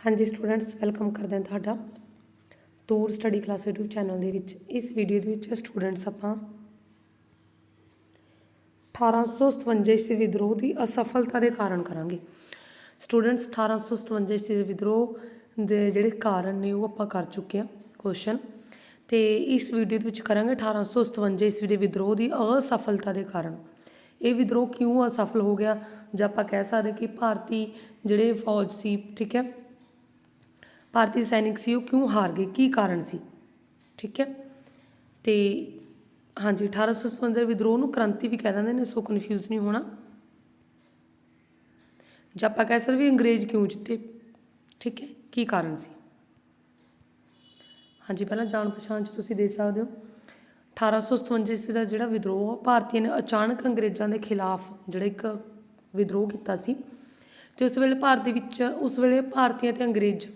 ਹਾਂਜੀ students, welcome ਕਰਦੇ ਹਾਂ ਤੁਹਾਡਾ tour study class YouTube channel ਦੇ ਵਿੱਚ। ਇਸ ਵੀਡੀਓ ਦੇ ਵਿੱਚ ਸਟੂਡੈਂਟਸ ਆਪਾਂ 1857 ਈਸਵੀ ਵਿਦਰੋਹ ਦੀ ਅਸਫਲਤਾ ਦੇ ਕਾਰਨ ਕਰਾਂਗੇ। ਸਟੂਡੈਂਟਸ 1857 ਈਸਵੀ ਵਿਦਰੋਹ ਦੇ ਜਿਹੜੇ ਕਾਰਨ ਨੇ ਉਹ ਆਪਾਂ ਕਰ ਚੁੱਕੇ ਹਾਂ ਕੁਐਸਚਨ ਤੇ ਇਸ ਵੀਡੀਓ ਦੇ ਵਿੱਚ ਕਰਾਂਗੇ 1857 ਈਸਵੀ ਦੇ ਵਿਦਰੋਹ ਦੀ ਅਸਫਲਤਾ ਦੇ ਕਾਰਨ। ਇਹ ਵਿਦਰੋਹ ਕਿਉਂ ਅਸਫਲ ਹੋ ਗਿਆ? ਜਾਂ ਆਪਾਂ ਕਹਿ ਸਕਦੇ ਕਿ ਭਾਰਤੀ ਜਿਹੜੇ ਫੌਜ ਸੀ, ਠੀਕ ਹੈ ਭਾਰਤੀ ਸੈਨਿਕ ਸੀ, ਉਹ ਕਿਉਂ ਹਾਰ ਗਏ? ਕੀ ਕਾਰਨ ਸੀ? ਠੀਕ ਹੈ? ਤੇ ਹਾਂਜੀ 1857 ਦੇ ਵਿਦਰੋਹ ਨੂੰ ਕ੍ਰਾਂਤੀ ਵੀ ਕਹਿ ਦਿੰਦੇ ਨੇ ਸੋ ਕਨਫਿਊਜ਼ ਨਹੀਂ ਹੋਣਾ। ਜਾਂ ਆਪਾਂ ਕਹਿ ਸਕਦੇ ਵੀ ਅੰਗਰੇਜ਼ ਕਿਉਂ ਜਿੱਤੇ? ਠੀਕ ਹੈ? ਕੀ ਕਾਰਨ ਸੀ? ਹਾਂਜੀ, ਪਹਿਲਾਂ ਜਾਣ ਪਛਾਣ ਚ ਤੁਸੀਂ ਦੇ ਸਕਦੇ ਹੋ। 1857 ਈਸਵੀ ਦਾ ਜਿਹੜਾ ਵਿਦਰੋਹ ਆ, ਭਾਰਤੀਆਂ ਨੇ ਅਚਾਨਕ ਅੰਗਰੇਜ਼ਾਂ ਦੇ ਖਿਲਾਫ ਜਿਹੜਾ ਇੱਕ ਵਿਦਰੋਹ ਕੀਤਾ ਸੀ। ਤੇ ਉਸ ਵੇਲੇ ਭਾਰਤ ਦੇ ਵਿੱਚ, ਉਸ ਵੇਲੇ ਭਾਰਤੀਆਂ ਤੇ ਅੰਗਰੇਜ਼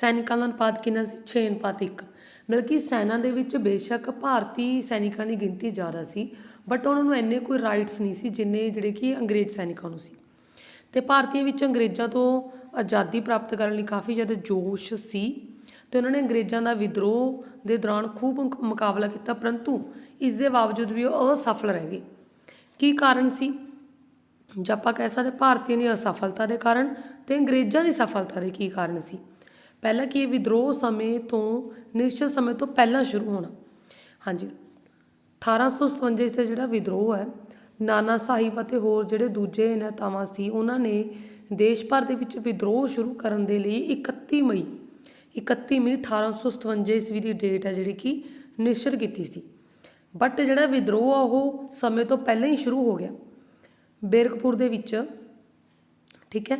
ਸੈਨਿਕਾਂ ਦਾ ਅਨੁਪਾਤ ਕਿੰਨਾ ਸੀ 6 ਅਨੁਪਾਤ 1 ਬਲਕਿ ਸੈਨਾ ਦੇ ਵਿੱਚ ਬੇਸ਼ੱਕ ਭਾਰਤੀ ਸੈਨਿਕਾਂ ਦੀ ਗਿਣਤੀ ਜ਼ਿਆਦਾ ਸੀ ਬਟ ਉਹਨਾਂ ਨੂੰ ਇੰਨੇ ਕੋਈ ਰਾਈਟਸ ਨਹੀਂ ਸੀ ਜਿੰਨੇ ਜਿਹੜੇ ਕਿ ਅੰਗਰੇਜ਼ ਸੈਨਿਕਾਂ ਨੂੰ ਸੀ। ਤੇ ਭਾਰਤੀਆਂ ਵਿੱਚ ਅੰਗਰੇਜ਼ਾਂ ਤੋਂ ਆਜ਼ਾਦੀ ਪ੍ਰਾਪਤ ਕਰਨ ਲਈ ਕਾਫੀ ਜ਼ਿਆਦਾ ਜੋਸ਼ ਸੀ ਤੇ ਉਹਨਾਂ ਨੇ ਅੰਗਰੇਜ਼ਾਂ ਦਾ ਵਿਦਰੋਹ ਦੇ ਦੌਰਾਨ ਖੂਬ ਮੁਕਾਬਲਾ ਕੀਤਾ, ਪਰੰਤੂ ਇਸ ਦੇ ਬਾਵਜੂਦ ਵੀ ਉਹ ਅਸਫਲ ਰਹਿ ਗਏ। ਕੀ ਕਾਰਨ ਸੀ? ਜਾਂ ਆਪਾਂ ਕਹਿ ਸਕਦੇ, ਭਾਰਤੀਆਂ ਦੀ ਅਸਫਲਤਾ ਦੇ ਕਾਰਨ ਤੇ ਅੰਗਰੇਜ਼ਾਂ ਦੀ ਸਫਲਤਾ ਦੇ ਕੀ ਕਾਰਨ ਸੀ? ਪਹਿਲਾ ਕਿ ਇਹ ਵਿਦਰੋਹ ਸਮੇਂ ਤੋਂ, ਨਿਸ਼ਚਿਤ ਸਮੇਂ ਤੋਂ ਪਹਿਲਾਂ ਸ਼ੁਰੂ ਹੋਣਾ। ਹਾਂਜੀ। 1857 ਤੇ ਜਿਹੜਾ ਵਿਦਰੋਹ ਹੈ, ਨਾਨਾ ਸਾਹਿਬ ਅਤੇ ਹੋਰ ਜਿਹੜੇ ਦੂਜੇ ਨੇਤਾਵਾਂ ਸੀ, ਉਹਨਾਂ ਨੇ ਦੇਸ਼ ਭਰ ਦੇ ਵਿੱਚ ਵਿਦਰੋਹ ਸ਼ੁਰੂ ਕਰਨ ਦੇ ਲਈ 31 ਮਈ 31 ਮਈ 1857 ਈਸਵੀ ਦੀ ਡੇਟ ਹੈ ਜਿਹੜੀ ਕਿ ਨਿਸ਼ਚਿਤ ਕੀਤੀ ਸੀ। ਬਟ ਜਿਹੜਾ ਵਿਦਰੋਹ ਆ, ਉਹ ਸਮੇਂ ਤੋਂ ਪਹਿਲਾਂ ਹੀ ਸ਼ੁਰੂ ਹੋ ਗਿਆ। ਬੇਰਕਪੁਰ ਦੇ ਵਿੱਚ, ਠੀਕ ਹੈ?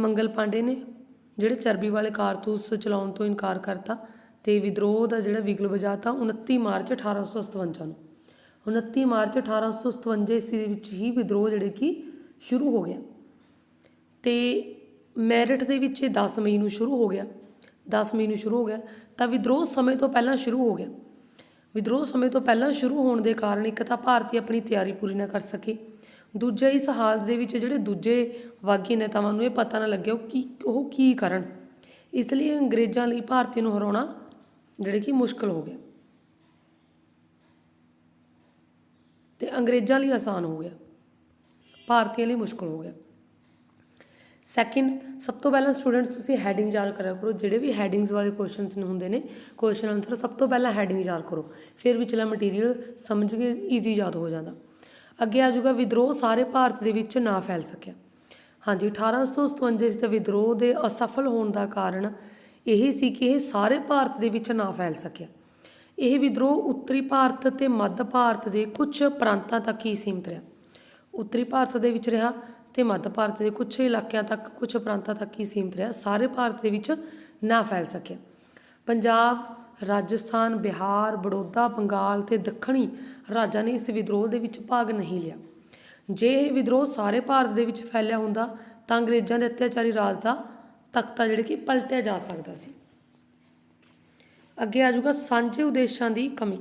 ਮੰਗਲ ਪਾਂਡੇ ਨੇ ਜਿਹੜੇ ਚਰਬੀ ਵਾਲੇ ਕਾਰਤੂਸ ਚਲਾਉਣ ਤੋਂ ਇਨਕਾਰ ਕਰਤਾ ਤੇ ਵਿਦਰੋਹ ਦਾ ਜਿਹੜਾ ਵਿਗਲ ਵਜਾਤਾ 29 ਮਾਰਚ 1857 ਨੂੰ। 29 ਮਾਰਚ 1857 ਈਸਵੀ ਦੇ ਵਿੱਚ ਹੀ ਵਿਦਰੋਹ ਜਿਹੜੇ ਕਿ ਸ਼ੁਰੂ ਹੋ ਗਿਆ। ਤੇ ਮੈਰਿਟ ਦੇ ਵਿੱਚ ਇਹ 10 ਮਈ ਨੂੰ ਸ਼ੁਰੂ ਹੋ ਗਿਆ। 10 ਮਈ ਨੂੰ ਸ਼ੁਰੂ ਹੋ ਗਿਆ। ਤਾਂ ਵਿਦਰੋਹ ਸਮੇਂ ਤੋਂ ਪਹਿਲਾਂ ਸ਼ੁਰੂ ਹੋ ਗਿਆ। ਵਿਦਰੋਹ ਸਮੇਂ ਤੋਂ ਪਹਿਲਾਂ ਸ਼ੁਰੂ ਹੋਣ ਦੇ ਕਾਰਨ ਇੱਕ ਤਾਂ ਭਾਰਤੀ ਆਪਣੀ ਤਿਆਰੀ ਪੂਰੀ ਨਾ ਕਰ ਸਕੇ। ਦੂਜਾ ਇਸ ਹਾਲਤ ਦੇ ਵਿੱਚ ਜਿਹੜੇ ਦੂਜੇ ਵਾਗੀ ਨੇਤਾਵਾਂ ਨੂੰ ਇਹ ਪਤਾ ਨਾ ਲੱਗਿਆ ਉਹ ਕੀ ਉਹ ਕੀ ਕਰਨ। ਇਸ ਲਈ ਅੰਗਰੇਜ਼ਾਂ ਲਈ ਭਾਰਤੀ ਨੂੰ ਹਰਾਉਣਾ ਜਿਹੜੇ ਕਿ ਮੁਸ਼ਕਲ ਹੋ ਗਿਆ। ਤੇ ਅੰਗਰੇਜ਼ਾਂ ਲਈ ਆਸਾਨ ਹੋ ਗਿਆ। ਭਾਰਤੀਆਂ ਲਈ ਮੁਸ਼ਕਲ ਹੋ ਗਿਆ। ਸੈਕਿੰਡ ਸਭ ਤੋਂ ਪਹਿਲਾਂ ਸਟੂਡੈਂਟਸ ਤੁਸੀਂ ਹੈਡਿੰਗ ਯਾਦ ਕਰਿਆ ਕਰੋ, ਜਿਹੜੇ ਵੀ ਹੈਡਿੰਗਸ ਵਾਲੇ ਕੁਐਸਚਨਸ ਹੁੰਦੇ ਨੇ ਕੁਐਸਚਨ ਆਨਸਰ ਸਭ ਤੋਂ ਪਹਿਲਾਂ ਹੈਡਿੰਗ ਯਾਦ ਕਰੋ। ਫਿਰ ਵਿਚਲਾ ਮਟੀਰੀਅਲ ਸਮਝ ਕੇ ਈਜ਼ੀ ਯਾਦ ਹੋ ਜਾਂਦਾ। ਅੱਗੇ ਆ ਜਾਊਗਾ ਵਿਦਰੋਹ ਸਾਰੇ ਭਾਰਤ ਦੇ ਵਿੱਚ ਨਾ ਫੈਲ ਸਕਿਆ। ਹਾਂਜੀ 1857 ਦੇ ਵਿਦਰੋਹ ਦੇ ਅਸਫਲ ਹੋਣ ਦਾ ਕਾਰਨ ਇਹ ਸੀ ਕਿ ਇਹ ਸਾਰੇ ਭਾਰਤ ਦੇ ਵਿੱਚ ਨਾ ਫੈਲ ਸਕਿਆ। ਇਹ ਵਿਦਰੋਹ ਉੱਤਰੀ ਭਾਰਤ ਤੇ ਮੱਧ ਭਾਰਤ ਦੇ ਕੁਝ ਪ੍ਰਾਂਤਾਂ ਤੱਕ ਹੀ ਸੀਮਿਤ ਰਿਹਾ। ਉੱਤਰੀ ਭਾਰਤ ਦੇ ਵਿੱਚ ਰਿਹਾ ਤੇ ਮੱਧ ਭਾਰਤ ਦੇ ਕੁਝ ਇਲਾਕਿਆਂ ਤੱਕ, ਕੁਝ ਪ੍ਰਾਂਤਾਂ ਤੱਕ ਹੀ ਸੀਮਿਤ ਰਿਹਾ। ਸਾਰੇ ਭਾਰਤ ਦੇ ਵਿੱਚ ਨਾ ਫੈਲ ਸਕਿਆ। ਪੰਜਾਬ ਰਾਜਸਥਾਨ, ਬਿਹਾਰ, ਬੜੌਦਾ, ਬੰਗਾਲ ਅਤੇ ਦੱਖਣੀ ਰਾਜਾਂ ਨੇ ਇਸ ਵਿਦਰੋਹ ਦੇ ਵਿੱਚ ਭਾਗ ਨਹੀਂ ਲਿਆ। ਜੇ ਇਹ ਵਿਦਰੋਹ ਸਾਰੇ ਭਾਰਤ ਦੇ ਵਿੱਚ ਫੈਲਿਆ ਹੁੰਦਾ, ਤਾਂ ਅੰਗਰੇਜ਼ਾਂ ਦੇ ਅਤਿਆਚਾਰੀ ਰਾਜ ਦਾ ਤਖਤਾ ਜਿਹੜਾ ਕਿ ਪਲਟਿਆ ਜਾ ਸਕਦਾ ਸੀ। ਅੱਗੇ ਆ ਜਾਊਗਾ ਸਾਂਝੇ ਉਦੇਸ਼ਾਂ ਦੀ ਕਮੀ।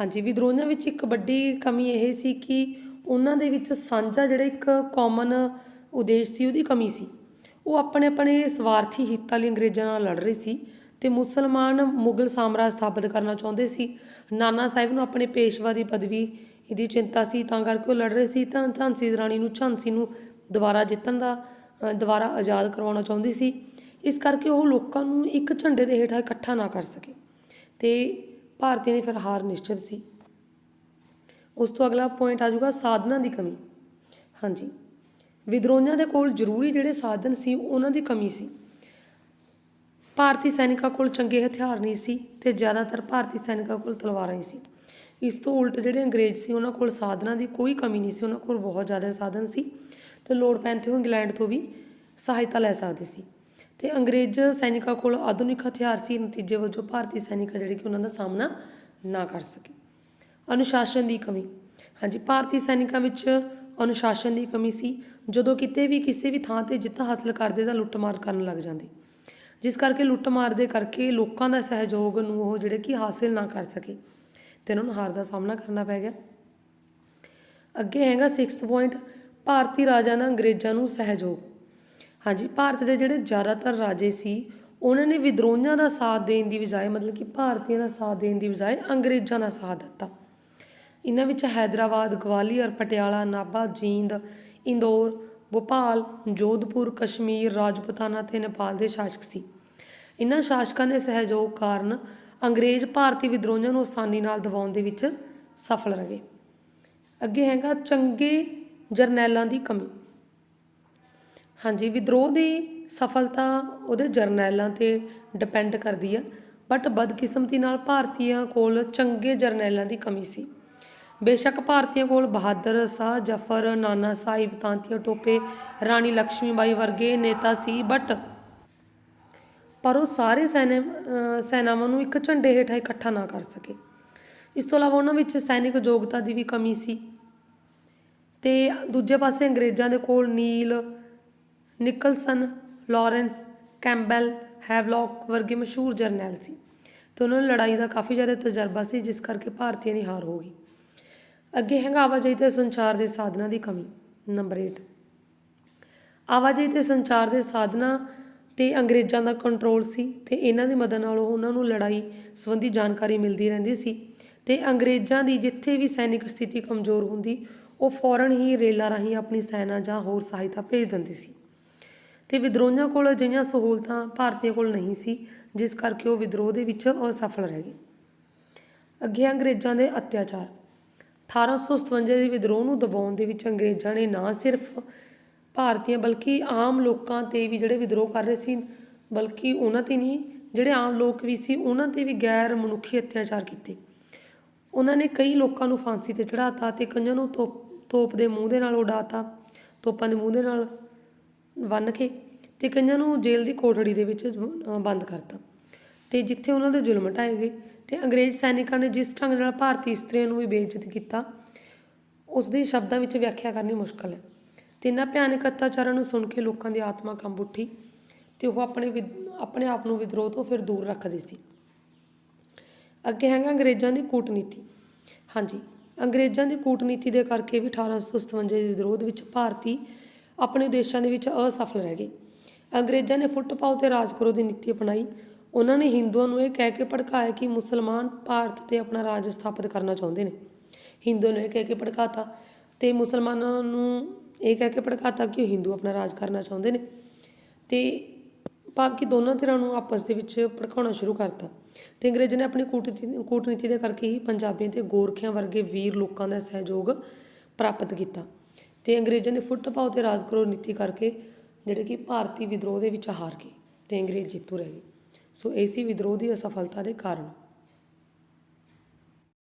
ਹਾਂਜੀ ਵਿਦਰੋਹਾਂ ਵਿੱਚ ਇੱਕ ਵੱਡੀ ਕਮੀ ਇਹ ਸੀ ਕਿ ਉਹਨਾਂ ਦੇ ਵਿੱਚ ਸਾਂਝਾ ਜਿਹੜਾ ਇੱਕ ਕਾਮਨ ਉਦੇਸ਼ ਸੀ, ਉਹਦੀ ਕਮੀ ਸੀ। ਉਹ ਆਪਣੇ ਆਪਣੇ ਸਵਾਰਥੀ ਹਿੱਤਾਂ ਲਈ ਅੰਗਰੇਜ਼ਾਂ ਨਾਲ ਲੜ ਰਹੇ ਸੀ ਤੇ ਮੁਸਲਮਾਨ ਮੁਗਲ ਸਾਮਰਾਜ ਸਥਾਪਿਤ ਕਰਨਾ ਚਾਹੁੰਦੇ ਸੀ। ਨਾਨਾ ਸਾਹਿਬ ਨੂੰ ਆਪਣੇ ਪੇਸ਼ਵਾ ਦੀ ਪਦਵੀ ਇਹਦੀ ਚਿੰਤਾ ਸੀ, ਤਾਂ ਕਰਕੇ ਉਹ ਲੜ ਰਹੇ ਸੀ। ਤਾਂ ਝਾਂਸੀ ਦੀ ਰਾਣੀ ਨੂੰ ਝਾਂਸੀ ਨੂੰ ਦੁਬਾਰਾ ਜਿੱਤਣ ਦਾ ਦੁਬਾਰਾ ਆਜ਼ਾਦ ਕਰਵਾਉਣਾ ਚਾਹੁੰਦੀ ਸੀ। ਇਸ ਕਰਕੇ ਉਹ ਲੋਕਾਂ ਨੂੰ ਇੱਕ ਝੰਡੇ ਦੇ ਹੇਠਾਂ ਇਕੱਠਾ ਨਾ ਕਰ ਸਕੇ ਤੇ ਭਾਰਤੀਆਂ ਦੀ ਫਿਰ ਹਾਰ ਨਿਸ਼ਚਿਤ ਸੀ। ਉਸ ਤੋਂ ਅਗਲਾ ਪੁਆਇੰਟ ਆ ਜਾਊਗਾ ਸਾਧਨਾਂ ਦੀ ਕਮੀ। ਹਾਂਜੀ। ਵਿਦਰੋਹੀਆਂ ਦੇ ਕੋਲ ਜ਼ਰੂਰੀ ਜਿਹੜੇ ਸਾਧਨ ਸੀ, ਉਹਨਾਂ ਦੀ ਕਮੀ ਸੀ। ਭਾਰਤੀ ਸੈਨਿਕਾਂ ਕੋਲ ਚੰਗੇ ਹਥਿਆਰ ਨਹੀਂ ਸੀ ਤੇ ਜ਼ਿਆਦਾਤਰ ਭਾਰਤੀ ਸੈਨਿਕਾਂ ਕੋਲ ਤਲਵਾਰਾਂ ਹੀ ਸੀ। ਇਸ ਤੋਂ ਉਲਟ ਜਿਹੜੇ ਅੰਗਰੇਜ਼ ਸੀ, ਉਹਨਾਂ ਕੋਲ ਸਾਧਨਾਂ ਦੀ ਕੋਈ ਕਮੀ ਨਹੀਂ ਸੀ, ਉਹਨਾਂ ਕੋਲ ਬਹੁਤ ਜ਼ਿਆਦਾ ਸਾਧਨ ਸੀ ਤੇ ਲੋੜ ਪੈਣ ਤੇ ਉਹ ਇੰਗਲੈਂਡ ਤੋਂ ਵੀ ਸਹਾਇਤਾ ਲੈ ਸਕਦੇ ਸੀ। ਤੇ ਅੰਗਰੇਜ਼ ਸੈਨਿਕਾਂ ਕੋਲ ਆਧੁਨਿਕ ਹਥਿਆਰ ਸੀ, ਨਤੀਜੇ ਵਜੋਂ ਭਾਰਤੀ ਸੈਨਿਕ ਜਿਹੜੇ ਕਿ ਉਹਨਾਂ ਦਾ ਸਾਹਮਣਾ ਨਾ ਕਰ ਸਕੇ। ਅਨੁਸ਼ਾਸਨ ਦੀ ਕਮੀ। ਹਾਂਜੀ, ਭਾਰਤੀ ਸੈਨਿਕਾਂ ਵਿੱਚ ਅਨੁਸ਼ਾਸਨ ਦੀ ਕਮੀ ਸੀ, ਜਦੋਂ ਕਿਤੇ ਵੀ ਕਿਸੇ ਵੀ ਥਾਂ ਤੇ ਜਿੱਤ ਹਾਸਲ ਕਰਦੇ ਤਾਂ ਲੁੱਟਮਾਰ ਕਰਨ ਲੱਗ ਜਾਂਦੇ। ਜਿਸ ਕਰਕੇ ਲੁੱਟਮਾਰ ਦੇ ਕਰਕੇ ਲੋਕਾਂ ਦਾ ਸਹਿਯੋਗ ਨੂੰ ਉਹ ਜਿਹੜੇ ਕਿ ਹਾਸਿਲ ਨਾ ਕਰ ਸਕੇ ਤੇ ਉਹਨਾਂ ਨੂੰ ਹਾਰ ਦਾ ਸਾਹਮਣਾ ਕਰਨਾ ਪੈ ਗਿਆ। ਅੱਗੇ ਹੈਗਾ 6th ਪੁਆਇੰਟ ਭਾਰਤੀ ਰਾਜਾਂ ਦਾ ਅੰਗਰੇਜ਼ਾਂ ਨੂੰ ਸਹਿਯੋਗ। ਹਾਂਜੀ, ਭਾਰਤ ਦੇ ਜਿਹੜੇ ਜ਼ਿਆਦਾਤਰ ਰਾਜੇ ਸੀ, ਉਹਨਾਂ ਨੇ ਵਿਦਰੋਹੀਆਂ ਦਾ ਸਾਥ ਦੇਣ ਦੀ ਬਜਾਏ ਮਤਲਬ ਕਿ ਭਾਰਤੀਆਂ ਦਾ ਸਾਥ ਦੇਣ ਦੀ ਬਜਾਏ ਅੰਗਰੇਜ਼ਾਂ ਦਾ ਸਾਥ ਦਿੱਤਾ। ਇਹਨਾਂ ਵਿੱਚ ਹੈਦਰਾਬਾਦ, ਗਵਾਲੀਅਰ, ਪਟਿਆਲਾ, ਨਾਭਾ, ਜੀਂਦ, ਇੰਦੌਰ, ਭੋਪਾਲ, ਜੋਧਪੁਰ, ਕਸ਼ਮੀਰ, ਰਾਜਪੂਤਾਨਾ ਅਤੇ ਨੇਪਾਲ ਦੇ ਸ਼ਾਸਕ ਸੀ। ਇਹਨਾਂ ਸ਼ਾਸਕਾਂ ਦੇ ਸਹਿਯੋਗ ਕਾਰਨ ਅੰਗਰੇਜ਼ ਭਾਰਤੀ ਵਿਦਰੋਹੀਆਂ ਨੂੰ ਆਸਾਨੀ ਨਾਲ ਦਬਾਉਣ ਦੇ ਵਿੱਚ ਸਫਲ ਰਹੇ। ਅੱਗੇ ਹੈਗਾ ਚੰਗੇ ਜਰਨੈਲਾਂ ਦੀ ਕਮੀ। ਹਾਂਜੀ, ਵਿਦਰੋਹ ਦੀ ਸਫਲਤਾ ਉਹਦੇ ਜਰਨੈਲਾਂ ਤੇ ਡਿਪੈਂਡ ਕਰਦੀ ਹੈ ਬਟ ਬਦਕਿਸਮਤੀ ਨਾਲ ਭਾਰਤੀਆਂ ਕੋਲ ਚੰਗੇ ਜਰਨੈਲਾਂ ਦੀ ਕਮੀ ਸੀ। ਬੇਸ਼ੱਕ ਭਾਰਤੀਆਂ ਕੋਲ ਬਹਾਦਰ ਸ਼ਾਹ ਜਫਰ, ਨਾਨਾ ਸਾਹਿਬ, ਤਾਂਤੀਆ, ਟੋਪੇ, ਰਾਣੀ ਲక్ష్ਮੀਬਾਈ ਵਰਗੇ ਨੇਤਾ ਸੀ ਬਟ ਪਰ ਉਹ ਸਾਰੇ ਸੈਨੇ ਸੈਨਾਵਾਂ ਨੂੰ ਇੱਕ ਝੰਡੇ ਹੇਠਾਂ ਇਕੱਠਾ ਨਾ ਕਰ ਸਕੇ। ਇਸ ਤੋਂ ਇਲਾਵਾ ਉਹਨਾਂ ਵਿੱਚ ਸੈਨਿਕ ਯੋਗਤਾ ਦੀ ਵੀ ਕਮੀ ਸੀ। ਤੇ ਦੂਜੇ ਪਾਸੇ ਅੰਗਰੇਜ਼ਾਂ ਦੇ ਕੋਲ Neil Nicholson, Lawrence Campbell, Havelock ਵਰਗੇ ਮਸ਼ਹੂਰ ਜਰਨੈਲ ਸੀ। ਤੇ ਉਹਨਾਂ ਨੂੰ ਲੜਾਈ ਦਾ ਕਾਫੀ ਜ਼ਿਆਦਾ ਤਜਰਬਾ ਸੀ, ਜਿਸ ਕਰਕੇ ਭਾਰਤੀਆਂ ਦੀ ਹਾਰ ਹੋ ਗਈ। ਅੱਗੇ ਹੈਗਾ ਆਵਾਜਾਈ ਤੇ ਸੰਚਾਰ ਦੇ ਸਾਧਨਾਂ ਦੀ ਕਮੀ ਨੰਬਰ 8 ਆਵਾਜਾਈ ਤੇ ਸੰਚਾਰ ਦੇ ਸਾਧਨਾਂ ਤੇ ਅੰਗਰੇਜ਼ਾਂ ਦਾ ਕੰਟਰੋਲ ਸੀ ਤੇ ਇਹਨਾਂ ਦੀ ਮਦਦ ਨਾਲ ਉਹਨਾਂ ਨੂੰ ਲੜਾਈ ਸੰਬੰਧੀ ਜਾਣਕਾਰੀ ਮਿਲਦੀ ਰਹਿੰਦੀ ਸੀ ਤੇ ਅੰਗਰੇਜ਼ਾਂ ਦੀ ਜਿੱਥੇ ਵੀ ਸੈਨਿਕ ਸਥਿਤੀ ਕਮਜ਼ੋਰ ਹੁੰਦੀ, ਉਹ ਫੌਰਨ ਹੀ ਰੇਲਾਂ ਰਾਹੀਂ ਆਪਣੀ ਸੈਨਾ ਜਾਂ ਹੋਰ ਸਹਾਇਤਾ ਭੇਜ ਦਿੰਦੀ ਸੀ। ਤੇ ਵਿਦਰੋਹੀਆਂ ਕੋਲ ਅਜਿਹੀਆਂ ਸਹੂਲਤਾਂ ਭਾਰਤੀਆਂ ਕੋਲ ਨਹੀਂ ਸੀ, ਜਿਸ ਕਰਕੇ ਉਹ ਵਿਦਰੋਹ ਦੇ ਵਿੱਚ ਅਸਫਲ ਰਹਿ ਗਏ। ਅੱਗੇ ਅੰਗਰੇਜ਼ਾਂ ਦੇ ਅਤਿਆਚਾਰ। 1857 ਦੇ ਵਿਦਰੋਹ ਨੂੰ ਦਬਾਉਣ ਦੇ ਵਿੱਚ ਅੰਗਰੇਜ਼ਾਂ ਨੇ ਨਾ ਸਿਰਫ ਭਾਰਤੀਆਂ ਬਲਕਿ ਆਮ ਲੋਕਾਂ ਤੇ ਵੀ ਜਿਹੜੇ ਵਿਦਰੋਹ ਕਰ ਰਹੇ ਸੀ, ਬਲਕਿ ਉਹਨਾਂ ਤੇ ਨਹੀਂ, ਜਿਹੜੇ ਆਮ ਲੋਕ ਵੀ ਸੀ, ਉਹਨਾਂ ਤੇ ਵੀ ਗੈਰ ਮਨੁੱਖੀ ਅਤਿਆਚਾਰ ਕੀਤੇ। ਉਹਨਾਂ ਨੇ ਕਈ ਲੋਕਾਂ ਨੂੰ ਫਾਂਸੀ ਤੇ ਚੜਾਤਾ ਤੇ ਕਈਆਂ ਨੂੰ ਤੋਪ ਤੋਪ ਦੇ ਮੂੰਹ ਦੇ ਨਾਲ ਉਡਾਤਾ, ਤੋਪਾਂ ਦੇ ਮੂੰਹ ਦੇ ਨਾਲ ਬੰਨ੍ਹ ਕੇ ਤੇ ਕਈਆਂ ਨੂੰ ਜੇਲ੍ਹ ਦੀ ਕੋਠੜੀ ਦੇ ਵਿੱਚ ਬੰਦ ਕਰਤਾ। ਤੇ ਜਿੱਥੇ ਉਹਨਾਂ ਦੇ ਜ਼ੁਲਮ ਢਾਏ ਗਏ ਤੇ ਅੰਗਰੇਜ਼ ਸੈਨਿਕਾਂ ਨੇ ਜਿਸ ਢੰਗ ਨਾਲ ਭਾਰਤੀ ਇਸਤਰੀਆਂ ਨੂੰ ਵੀ ਬੇਇੱਜ਼ਤ ਕੀਤਾ ਉਸ ਦੀ ਸ਼ਬਦਾਂ ਵਿੱਚ ਵਿਆਖਿਆ ਕਰਨੀ ਮੁਸ਼ਕਲ ਹੈ। ਤੇ ਇਹਨਾਂ ਭਿਆਨਕ ਅਤਿਆਚਾਰਾਂ ਨੂੰ ਸੁਣ ਕੇ ਲੋਕਾਂ ਦੀ ਆਤਮਾ ਕੰਬ ਉੱਠੀ ਤੇ ਉਹ ਆਪਣੇ ਆਪਣੇ ਆਪ ਨੂੰ ਵਿਦਰੋਹ ਤੋਂ ਫਿਰ ਦੂਰ ਰੱਖਦੇ ਸੀ। ਅੱਗੇ ਹੈਗਾ ਅੰਗਰੇਜ਼ਾਂ ਦੀ ਕੂਟਨੀਤੀ। ਹਾਂਜੀ, ਅੰਗਰੇਜ਼ਾਂ ਦੀ ਕੂਟਨੀਤੀ ਦੇ ਕਰਕੇ ਵੀ 1857 ਦੇ ਵਿਦਰੋਹ ਵਿੱਚ ਭਾਰਤੀ ਆਪਣੇ ਦੇਸ਼ਾਂ ਦੇ ਵਿੱਚ ਅਸਫਲ ਰਹਿ ਗਏ। ਅੰਗਰੇਜ਼ਾਂ ਨੇ ਫੁੱਟ ਪਾਓ ਤੇ ਰਾਜ ਕਰੋ ਦੀ ਨੀਤੀ ਅਪਣਾਈ ਉਹਨਾਂ ਨੇ ਹਿੰਦੂਆਂ ਨੂੰ ਇਹ ਕਹਿ ਕੇ ਭੜਕਾਇਆ ਕਿ ਮੁਸਲਮਾਨ ਭਾਰਤ ਤੇ ਆਪਣਾ ਰਾਜ ਸਥਾਪਿਤ ਕਰਨਾ ਚਾਹੁੰਦੇ ਨੇ। ਹਿੰਦੂਆਂ ਨੂੰ ਇਹ ਕਹਿ ਕੇ ਭੜਕਾਤਾ ਤੇ ਮੁਸਲਮਾਨਾਂ ਨੂੰ ਇਹ ਕਹਿ ਕੇ ਭੜਕਾਤਾ ਕਿ ਉਹ ਹਿੰਦੂ ਆਪਣਾ ਰਾਜ ਕਰਨਾ ਚਾਹੁੰਦੇ ਨੇ। ਤੇ ਭਾਵ ਕਿ ਦੋਨਾਂ ਧਿਰਾਂ ਨੂੰ ਆਪਸ ਦੇ ਵਿੱਚ ਭੜਕਾਉਣਾ ਸ਼ੁਰੂ ਕਰਤਾ। ਤੇ ਅੰਗਰੇਜ਼ਾਂ ਨੇ ਆਪਣੀ ਕੂਟਨੀਤੀ ਕੂਟਨੀਤੀ ਦੇ ਕਰਕੇ ਹੀ ਪੰਜਾਬੀਆਂ ਤੇ ਗੋਰਖਿਆਂ ਵਰਗੇ ਵੀਰ ਲੋਕਾਂ ਦਾ ਸਹਿਯੋਗ ਪ੍ਰਾਪਤ ਕੀਤਾ। ਤੇ ਅੰਗਰੇਜ਼ਾਂ ਨੇ ਫੁੱਟ ਪਾਓ ਤੇ ਰਾਜ ਕਰੋ ਨੀਤੀ ਕਰਕੇ ਜਿਹੜੇ ਕਿ ਭਾਰਤੀ ਵਿਦਰੋਹ ਦੇ ਵਿੱਚ ਹਾਰ ਗਏ ਤੇ ਅੰਗਰੇਜ਼ ਜਿੱਤੂ ਰਹਿ। ਗਏ ਸੋ ਇਹ ਸੀ ਵਿਦਰੋਹ ਦੀ ਅਸਫਲਤਾ ਦੇ ਕਾਰਨ